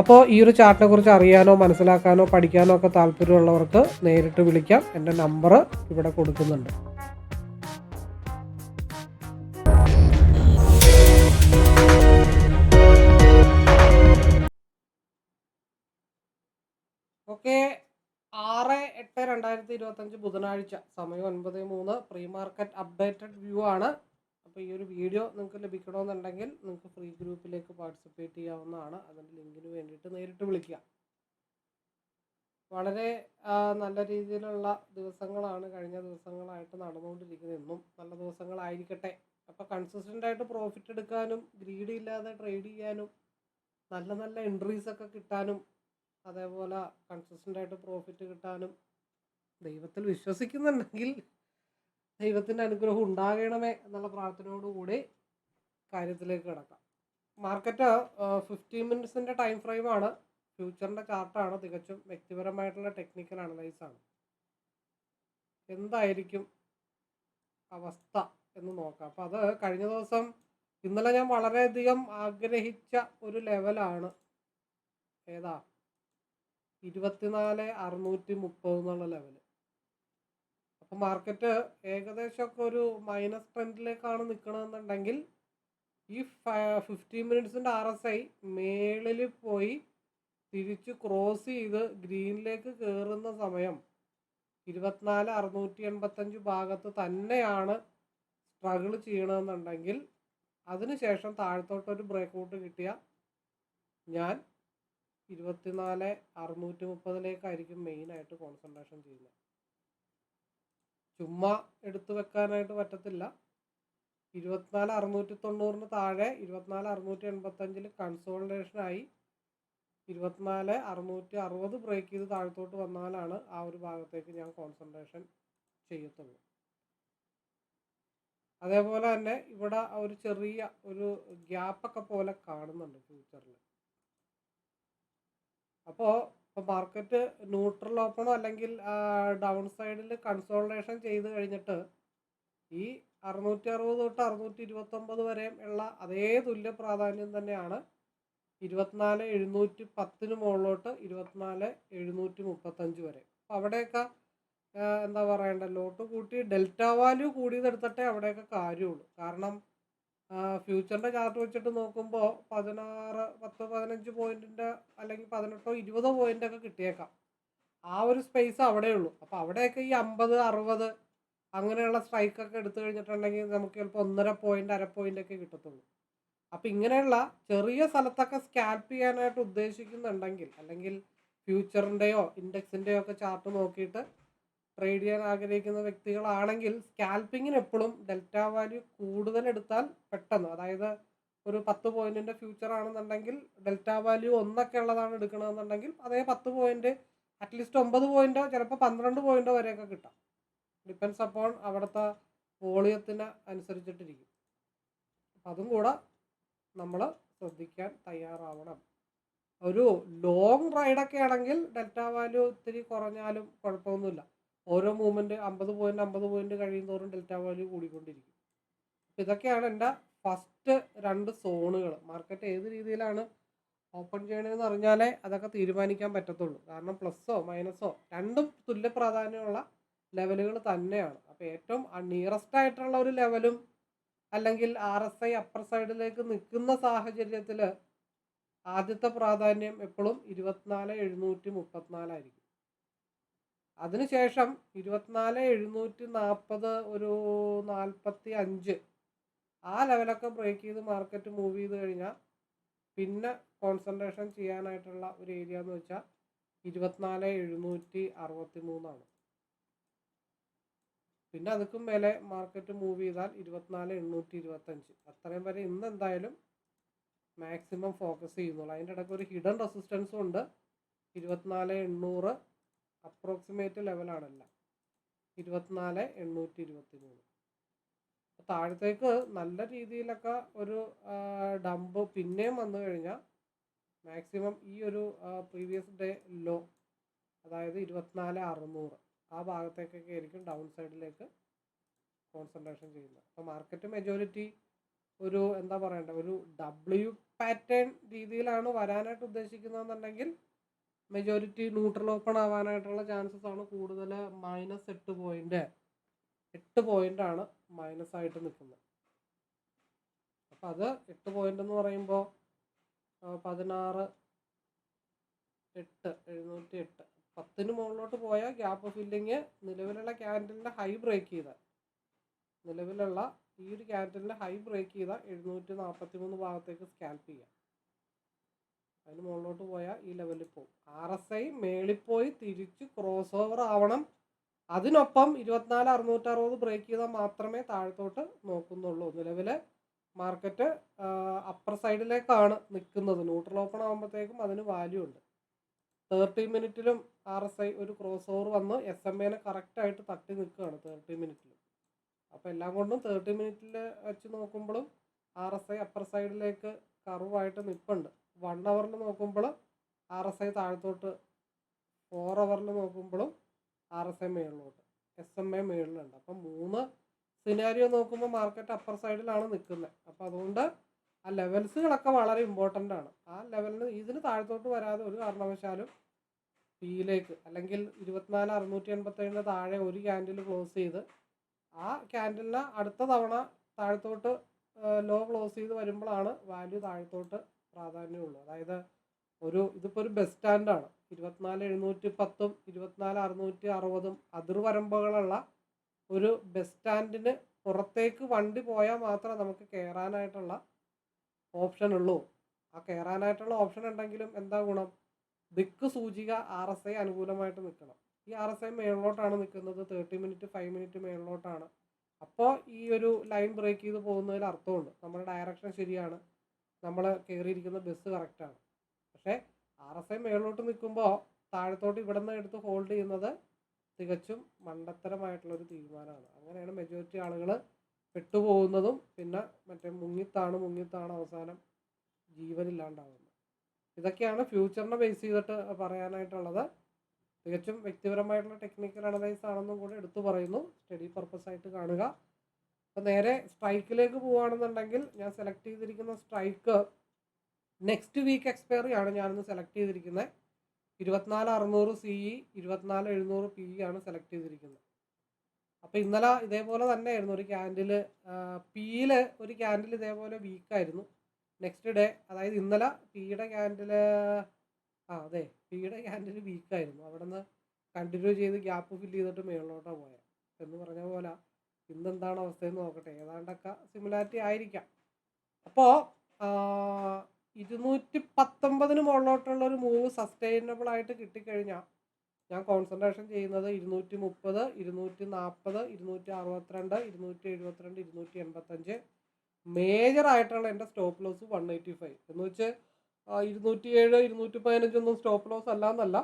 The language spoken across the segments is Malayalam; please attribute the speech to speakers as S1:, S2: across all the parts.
S1: അപ്പോൾ ഈ ഒരു ചാർട്ടിനെ കുറിച്ച് അറിയാനോ മനസ്സിലാക്കാനോ പഠിക്കാനോ ഒക്കെ താല്പര്യമുള്ളവർക്ക് നേരിട്ട് വിളിക്കാം. എന്റെ നമ്പർ ഇവിടെ കൊടുക്കുന്നുണ്ട്. ബുധനാഴ്ച സമയം അപ്ഡേറ്റഡ് വ്യൂ ആണ്. അപ്പോൾ ഈ ഒരു വീഡിയോ നിങ്ങൾക്ക് ലഭിക്കണമെന്നുണ്ടെങ്കിൽ നിങ്ങൾക്ക് ഫ്രീ ഗ്രൂപ്പിലേക്ക് പാർട്ടിസിപ്പേറ്റ് ചെയ്യാവുന്നതാണ്. അതിന്റെ ലിങ്കിന് വേണ്ടിയിട്ട് നേരിട്ട് വിളിക്കുക. വളരെ നല്ല രീതിയിലുള്ള ദിവസങ്ങളാണ് കഴിഞ്ഞ ദിവസങ്ങളായിട്ട് നടന്നുകൊണ്ടിരിക്കുന്നത്. എന്നും നല്ല ദിവസങ്ങളായിരിക്കട്ടെ. അപ്പോൾ കൺസിസ്റ്റന്റ് ആയിട്ട് പ്രോഫിറ്റ് എടുക്കാനും ഗ്രീഡ് ഇല്ലാതെ ട്രേഡ് ചെയ്യാനും നല്ല നല്ല എൻട്രീസ് ഒക്കെ കിട്ടാനും അതേപോലെ കൺസിസ്റ്റന്റ് ആയിട്ട് പ്രോഫിറ്റ് കിട്ടാനും ദൈവത്തിൽ വിശ്വസിക്കുന്നുണ്ടെങ്കിൽ ദൈവത്തിന്റെ അനുഗ്രഹം ഉണ്ടാകണമേ എന്നുള്ള പ്രാർത്ഥനയോടുകൂടി കാര്യത്തിലേക്ക് കിടക്കാം. മാർക്കറ്റ് ഫിഫ്റ്റീൻ മിനിറ്റ്സിന്റെ ടൈം ഫ്രെയിമാണ് ഫ്യൂച്ചറിന്റെ ചാർട്ടാണ് തികച്ചും വ്യക്തിപരമായിട്ടുള്ള ടെക്നിക്കൽ അനലൈസ് ആണ്. എന്തായിരിക്കും അവസ്ഥ എന്ന് നോക്കാം. അപ്പം അത് കഴിഞ്ഞ ദിവസം ഇന്നലെ ഞാൻ വളരെയധികം ആഗ്രഹിച്ച ഒരു ലെവലാണ് ഏതാ? ഇരുപത്തിനാല് അറുന്നൂറ്റി മുപ്പത് എന്നുള്ള ലെവൽ അപ്പോൾ മാർക്കറ്റ് ഏകദേശമൊക്കെ ഒരു മൈനസ് ട്രെൻഡിലേക്കാണ് നിൽക്കണമെന്നുണ്ടെങ്കിൽ ഈ ഫിഫ്റ്റീൻ മിനിറ്റ്സിന്റെ ആർ എസ് ഐ മേളിൽ പോയി തിരിച്ച് ക്രോസ് ചെയ്ത് ഗ്രീനിലേക്ക് കയറുന്ന സമയം ഇരുപത്തിനാല് അറുന്നൂറ്റി എൺപത്തഞ്ച് ഭാഗത്ത് തന്നെയാണ് സ്ട്രഗിൾ ചെയ്യണമെന്നുണ്ടെങ്കിൽ അതിനുശേഷം താഴത്തോട്ടൊരു ബ്രേക്ക് ഔട്ട് കിട്ടിയ ഞാൻ ഇരുപത്തിനാല് അറുന്നൂറ്റി മുപ്പതിലേക്കായിരിക്കും മെയിനായിട്ട് കോൺസെൻട്രേഷൻ ചെയ്യുന്നത്. ചുമ്മാ എടുത്തു വെക്കാനായിട്ട് പറ്റത്തില്ല. ഇരുപത്തിനാല് അറുന്നൂറ്റി തൊണ്ണൂറിന് താഴെ ഇരുപത്തിനാല് അറുന്നൂറ്റി എൺപത്തഞ്ചിൽ കൺസോൾട്ടേഷനായി ഇരുപത്തിനാല് അറുന്നൂറ്റി അറുപത് ബ്രേക്ക് ചെയ്ത് താഴത്തോട്ട് വന്നാലാണ് ആ ഒരു ഭാഗത്തേക്ക് ഞാൻ കോൺസെൻട്രേഷൻ ചെയ്യത്തുള്ളൂ. അതേപോലെ തന്നെ ഇവിടെ ഒരു ചെറിയ ഒരു ഗ്യാപ്പൊക്കെ പോലെ കാണുന്നുണ്ട് ഫ്യൂച്ചറിൽ അപ്പോൾ ഇപ്പോൾ മാർക്കറ്റ് ന്യൂട്രൽ ഓപ്പണോ അല്ലെങ്കിൽ ഡൗൺ സൈഡിൽ കൺസോൾട്ടേഷൻ ചെയ്ത് കഴിഞ്ഞിട്ട് ഈ അറുന്നൂറ്റി അറുപത് തൊട്ട് അറുന്നൂറ്റി ഇരുപത്തൊമ്പത് വരെയും ഉള്ള അതേ തുല്യ പ്രാധാന്യം തന്നെയാണ് ഇരുപത്തിനാല് എഴുന്നൂറ്റി പത്തിന് മുകളിലോട്ട് ഇരുപത്തിനാല് എഴുന്നൂറ്റി മുപ്പത്തഞ്ച് വരെ. അപ്പോൾ അവിടെയൊക്കെ എന്താ പറയണ്ട ലോട്ട് കൂട്ടി ഡെൽറ്റ വാല്യൂ കൂടിയതെടുത്തിട്ടേ അവിടെയൊക്കെ കാര്യമുള്ളൂ കാരണം ഫ്യൂച്ചറിന്റെ ചാർട്ട് വെച്ചിട്ട് നോക്കുമ്പോൾ പതിനാറ് പത്ത് പതിനഞ്ച് പോയിന്റിന്റെ അല്ലെങ്കിൽ പതിനെട്ടോ ഇരുപതോ ഒക്കെ കിട്ടിയേക്കാം. ആ ഒരു സ്പേസ് അവിടെ ഉള്ളൂ. അപ്പോൾ അവിടെയൊക്കെ ഈ അമ്പത് അറുപത് അങ്ങനെയുള്ള സ്ട്രൈക്കൊക്കെ എടുത്തു കഴിഞ്ഞിട്ടുണ്ടെങ്കിൽ നമുക്ക് ചിലപ്പോൾ ഒന്നര പോയിന്റ് അര പോയിന്റ് ഒക്കെ കിട്ടത്തുള്ളൂ. അപ്പോൾ ഇങ്ങനെയുള്ള ചെറിയ സ്ഥലത്തൊക്കെ സ്കാൽപ്പ് ചെയ്യാനായിട്ട് ഉദ്ദേശിക്കുന്നുണ്ടെങ്കിൽ അല്ലെങ്കിൽ ഫ്യൂച്ചറിന്റെയോ ഇൻഡെക്സിന്റെയോ ഒക്കെ ചാർട്ട് നോക്കിയിട്ട് ട്രേഡ് ചെയ്യാൻ ആഗ്രഹിക്കുന്ന വ്യക്തികളാണെങ്കിൽ സ്കാൽപ്പിങ്ങിന് എപ്പോഴും ഡെൽറ്റ വാല്യൂ കൂടുതൽ എടുത്താൽ പെട്ടെന്ന്. അതായത് ഒരു പത്ത് പോയിന്റിന്റെ ഫ്യൂച്ചർ ആണെന്നുണ്ടെങ്കിൽ ഡെൽറ്റ വാല്യൂ ഒന്നൊക്കെ ഉള്ളതാണ് എടുക്കണമെന്നുണ്ടെങ്കിൽ അതേ പത്ത് പോയിന്റ് അറ്റ്ലീസ്റ്റ് ഒമ്പത് പോയിന്റോ ചിലപ്പോൾ പന്ത്രണ്ട് പോയിന്റോ വരെയൊക്കെ കിട്ടാം. ഡിപ്പെൻസ് അപ്പോൺ അവിടുത്തെ വോളിയത്തിന് അനുസരിച്ചിട്ടിരിക്കും. അപ്പം അതും കൂടെ നമ്മൾ ശ്രദ്ധിക്കാൻ തയ്യാറാവണം. ഒരു ലോങ് റൈഡൊക്കെ ആണെങ്കിൽ ഡെൽറ്റ വാല്യൂ ഇത്തിരി കുറഞ്ഞാലും കുഴപ്പമൊന്നുമില്ല. ഓരോ മൂവ്മെന്റ് അമ്പത് പോയിന്റ് അമ്പത് പോയിന്റ് തോറും ഡെൽറ്റ വാല്യൂ കൂടിക്കൊണ്ടിരിക്കും. അപ്പം ഇതൊക്കെയാണ് എന്റെ ഫസ്റ്റ് രണ്ട് സോണുകൾ മാർക്കറ്റ് ഏത് രീതിയിലാണ് ഓപ്പൺ ചെയ്യണമെന്ന് അറിഞ്ഞാലേ അതൊക്കെ തീരുമാനിക്കാൻ പറ്റത്തുള്ളൂ. കാരണം പ്ലസ്സോ മൈനസോ രണ്ടും തുല്യ പ്രാധാന്യമുള്ള ലെവലുകൾ തന്നെയാണ്. അപ്പോൾ ഏറ്റവും നിയറസ്റ്റ് ആയിട്ടുള്ള ഒരു ലെവലും അല്ലെങ്കിൽ ആർ എസ് ഐ അപ്പർ സൈഡിലേക്ക് നിൽക്കുന്ന സാഹചര്യത്തിൽ ആദ്യത്തെ പ്രാധാന്യം എപ്പോഴും ഇരുപത്തിനാല് എഴുന്നൂറ്റി മുപ്പത്തിനാലായിരിക്കും അതിനുശേഷം ഇരുപത്തിനാല് എഴുന്നൂറ്റി നാൽപ്പത് ഒരു നാൽപ്പത്തി അഞ്ച് ആ ലെവലൊക്കെ ബ്രേക്ക് ചെയ്ത് മാർക്കറ്റ് മൂവ് ചെയ്ത് കഴിഞ്ഞാൽ പിന്നെ കോൺസെൻട്രേഷൻ ചെയ്യാനായിട്ടുള്ള ഒരു ഏരിയ എന്ന് വെച്ചാൽ ഇരുപത്തിനാല് എഴുന്നൂറ്റി അറുപത്തി മൂന്നാണ് പിന്നെ അതുക്കും മേലെ മാർക്കറ്റ് മൂവ് ചെയ്താൽ ഇരുപത്തിനാല് എണ്ണൂറ്റി ഇരുപത്തഞ്ച് അത്രയും വരെ ഇന്ന് എന്തായാലും മാക്സിമം ഫോക്കസ് ചെയ്യുന്നുള്ളൂ. അതിന്റെ ഇടയ്ക്ക് ഒരു ഹിഡൻ റെസിസ്റ്റൻസും ഉണ്ട്. ഇരുപത്തിനാല് എണ്ണൂറ് അപ്രോക്സിമേറ്റ് ലെവലാണല്ല ഇരുപത്തിനാല് എണ്ണൂറ്റി ഇരുപത്തി മൂന്ന് താഴത്തേക്ക് നല്ല രീതിയിലൊക്കെ ഒരു ഡംപ് പിന്നെയും വന്നു കഴിഞ്ഞാൽ മാക്സിമം ഈ ഒരു പ്രീവിയസ് ഡേ ലോ അതായത് ഇരുപത്തിനാല് അറുന്നൂറ് ആ ഭാഗത്തേക്കൊക്കെ ആയിരിക്കും ഡൗൺ സൈഡിലേക്ക് കോൺസെൻട്രേഷൻ ചെയ്യുന്നത്. അപ്പോൾ മാർക്കറ്റ് മെജോറിറ്റി ഒരു എന്താ പറയണ്ടേ ഒരു ഡബ്ല്യു പാറ്റേൺ രീതിയിലാണ് വരാനായിട്ട് ഉദ്ദേശിക്കുന്നതെന്നുണ്ടെങ്കിൽ മെജോറിറ്റി ന്യൂട്രൽ ഓപ്പൺ ആവാനായിട്ടുള്ള ചാൻസസ് ആണ് കൂടുതൽ മൈനസ് എട്ട് പോയിന്റ് എട്ട് പോയിന്റ് ആണ് മൈനസ് ആയിട്ട് നിൽക്കുന്നത്. അപ്പം അത് എട്ട് പോയിന്റ് എന്ന് പറയുമ്പോൾ പതിനാറ് എട്ട് എഴുന്നൂറ്റി എട്ട് പത്തിന് മുകളിലോട്ട് പോയ ഗ്യാപ്പ് ഫില്ലിങ് നിലവിലുള്ള ക്യാൻഡലിന്റെ ഹൈ ബ്രേക്ക് ചെയ്ത. നിലവിലുള്ള ഈ ഒരു ക്യാൻഡലിന്റെ ഹൈ ബ്രേക്ക് ചെയ്താൽ എഴുന്നൂറ്റി നാൽപ്പത്തി മൂന്ന് ഭാഗത്തേക്ക് സ്കാൽപ്പ് ചെയ്യാം. അതിന് മുകളിലോട്ട് പോയാൽ ഈ ലെവലിൽ പോകും. ആർ എസ് ഐ മേളിൽ പോയി തിരിച്ച് ക്രോസ് ഓവർ ആവണം. അതിനൊപ്പം ഇരുപത്തിനാല് അറുന്നൂറ്ററുപത് ബ്രേക്ക് ചെയ്താൽ മാത്രമേ താഴത്തോട്ട് നോക്കുന്നുള്ളൂ. നിലവിൽ മാർക്കറ്റ് അപ്പർ സൈഡിലേക്കാണ് നിൽക്കുന്നത് ന്യൂട്രൽ ഓപ്പൺ ആകുമ്പോഴത്തേക്കും അതിന് വാല്യൂ ഉണ്ട്. തേർട്ടി മിനിറ്റിലും ആർ എസ് ഐ ഒരു ക്രോസ് ഓവർ വന്ന് എസ് എം എനെ കറക്റ്റായിട്ട് തട്ടി നിൽക്കുകയാണ് തേർട്ടി മിനിറ്റിൽ അപ്പോൾ എല്ലാം കൊണ്ടും തേർട്ടി മിനിറ്റിൽ വെച്ച് നോക്കുമ്പോഴും ആർ എസ് ഐ അപ്പർ സൈഡിലേക്ക് കർവായിട്ട് നിൽപ്പുണ്ട്. വൺ അവറിൽ നോക്കുമ്പോൾ ആർ എസ് ഐ താഴത്തോട്ട് ഫോർ അവറിൽ നോക്കുമ്പോഴും ആർ എസ് ഐ മേളിലോട്ട് എസ് എം ഐ മേളിലുണ്ട്. അപ്പം മൂന്ന് സിനാരിയോ നോക്കുമ്പോൾ മാർക്കറ്റ് അപ്പർ സൈഡിലാണ് നിൽക്കുന്നത് അപ്പോൾ അതുകൊണ്ട് ആ ലെവൽസുകളൊക്കെ വളരെ ഇമ്പോർട്ടന്റ് ആണ്. ആ ലെവലിന് ഇതിന് താഴത്തോട്ട് വരാതെ ഒരു കാരണവശാലും പിയിലേക്ക് അല്ലെങ്കിൽ ഇരുപത്തിനാല് അറുന്നൂറ്റി എൺപത്തേഴിന് താഴെ ഒരു ക്യാൻഡിൽ ക്ലോസ് ചെയ്ത് ആ ക്യാൻഡിലിന് അടുത്ത തവണ താഴത്തോട്ട് ലോ ക്ലോസ് ചെയ്ത് വരുമ്പോഴാണ് വാല്യൂ താഴത്തോട്ട് പ്രാധാന്യമുള്ളൂ. അതായത് ഒരു ഇതിപ്പോൾ ഒരു ബസ് സ്റ്റാൻഡാണ് ഇരുപത്തിനാല് എഴുന്നൂറ്റി പത്തും ഇരുപത്തിനാല് അറുന്നൂറ്റി അറുപതും അതിർവരമ്പുകളുള്ള ഒരു ബസ് സ്റ്റാൻഡിന് പുറത്തേക്ക് വണ്ടി പോയാൽ മാത്രമേ നമുക്ക് കയറാനായിട്ടുള്ള ഓപ്ഷൻ ഉള്ളൂ. ആ കയറാനായിട്ടുള്ള ഓപ്ഷൻ ഉണ്ടെങ്കിലും എന്താ ഗുണം? ദിക്ക് സൂചിക ആർ എസ് ഐ അനുകൂലമായിട്ട് നിൽക്കണം. ഈ ആർ എസ് ഐ മേളിലോട്ടാണ് നിൽക്കുന്നത്. തേർട്ടി മിനിറ്റ് ഫൈവ് മിനിറ്റ് മേളിലോട്ടാണ്. അപ്പോൾ ഈ ഒരു ലൈൻ ബ്രേക്ക് ചെയ്ത് പോകുന്നതിൽ അർത്ഥമുണ്ട്. നമ്മുടെ ഡയറക്ഷൻ ശരിയാണ്. നമ്മൾ കയറിയിരിക്കുന്ന ബസ് കറക്റ്റാണ് പക്ഷേ ആർ എസ് ഐ മേളിലോട്ട് നിൽക്കുമ്പോൾ താഴത്തോട്ട് ഇവിടെ നിന്ന് എടുത്ത് ഹോൾഡ് ചെയ്യുന്നത് തികച്ചും മണ്ടത്തരമായിട്ടുള്ളൊരു തീരുമാനമാണ്. അങ്ങനെയാണ് മെജോറിറ്റി ആളുകൾ പെട്ടുപോകുന്നതും പിന്നെ മറ്റേ മുങ്ങിത്താണ് മുങ്ങിത്താണ് അവസാനം ജീവനില്ലാണ്ടാവുന്നത്. ഇതൊക്കെയാണ് ഫ്യൂച്ചറിനെ ബേസ് ചെയ്തിട്ട് പറയാനായിട്ടുള്ളത്. തികച്ചും വ്യക്തിപരമായിട്ടുള്ള ടെക്നിക്കൽ അനലൈസ് ആണെന്നും കൂടെ എടുത്തു പറയുന്നു. സ്റ്റഡി പർപ്പസ് ആയിട്ട് കാണുക. അപ്പോൾ നേരെ സ്ട്രൈക്കിലേക്ക് പോവുകയാണെന്നുണ്ടെങ്കിൽ ഞാൻ സെലക്ട് ചെയ്തിരിക്കുന്ന സ്ട്രൈക്ക് നെക്സ്റ്റ് വീക്ക് എക്സ്പയറി ആണ് ഞാനിന്ന് സെലക്ട് ചെയ്തിരിക്കുന്നത് ഇരുപത്തിനാല് അറുന്നൂറ് സി ഇ ഇരുപത്തിനാല് എഴുന്നൂറ് പി ഇ ആണ് സെലക്ട് ചെയ്തിരിക്കുന്നത് അപ്പോൾ ഇന്നലെ ഇതേപോലെ തന്നെ ആയിരുന്നു ഒരു ക്യാൻഡിൽ പിയിൽ ഒരു ക്യാൻഡിൽ ഇതേപോലെ വീക്കായിരുന്നു നെക്സ്റ്റ് ഡേ അതായത് ഇന്നലെ പിയുടെ ക്യാൻഡിൽ ആ അതെ പിയുടെ ക്യാൻഡിൽ വീക്കായിരുന്നു അവിടെ നിന്ന് കണ്ടിന്യൂ ചെയ്ത് ഗ്യാപ്പ് ഫില്ല് ചെയ്തിട്ട് മേളിലോട്ടാണ് പോയത് എന്ന് പറഞ്ഞ പോലെ ഇന്ന് എന്താണ് അവസ്ഥയെന്ന് നോക്കട്ടെ. ഏതാണ്ടൊക്കെ സിമിലാരിറ്റി ആയിരിക്കാം. അപ്പോൾ ഇരുന്നൂറ്റി പത്തൊമ്പതിന് മുകളിലോട്ടുള്ള ഒരു മൂവ് സസ്റ്റൈനബിൾ ആയിട്ട് കിട്ടിക്കഴിഞ്ഞാൽ ഞാൻ കോൺസെൻട്രേഷൻ ചെയ്യുന്നത് ഇരുന്നൂറ്റി മുപ്പത് ഇരുന്നൂറ്റി നാൽപ്പത് ഇരുന്നൂറ്റി അറുപത്തിരണ്ട് ഇരുന്നൂറ്റി എഴുപത്തിരണ്ട് ഇരുന്നൂറ്റി എൺപത്തഞ്ച് മേജർ ആയിട്ടുള്ള എന്റെ stop loss one eighty five എന്ന് വെച്ച് ഇരുന്നൂറ്റി ഏഴ് ഇരുന്നൂറ്റി പതിനഞ്ചൊന്നും സ്റ്റോപ്പ് ലോസ് അല്ല എന്നല്ല